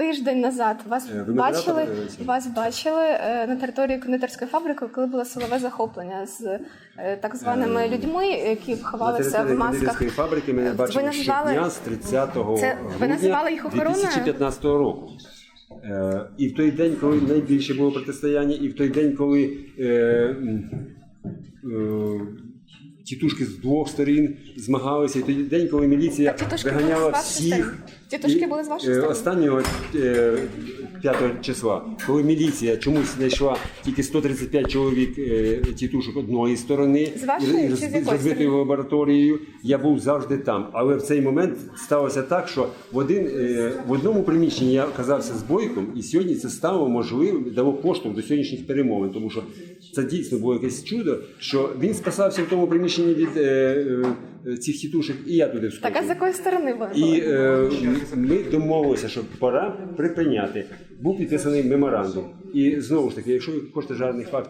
тиждень назад вас Е, ви бачили, вас бачили е, на території кондитерської фабрики, коли було силове захоплення з е, так званими людьми, які ховалися в масках. фабрики мене Ви бачили називали- щодня з 30 Це- ви називали їх охороною? 2015 року. І в той день, коли найбільше було протистояння, і в той день, коли тітушки з двох сторін змагалися, і той день, коли міліція виганяла всіх. Тітушки були з вашої е, сторони? Останнього е, 5 числа, коли міліція чомусь знайшла тільки 135 чоловік е, тітушок одної сторони З вашої і чи з, розбитою лабораторією, я був завжди там. Але в цей момент сталося так, що в один е, в одному приміщенні я оказався з бойком, і сьогодні це стало можливим, дало поштовх до сьогоднішніх перемовин, тому що це дійсно було якесь чудо, що він спасався в тому приміщенні від е, е, цих тітушок, і я туди вскочив. Так а з якої сторони ви? І е, ми домовилися, що пора припиняти. Був підписаний меморандум. І знову ж таки, якщо ви хочете жарних фактів.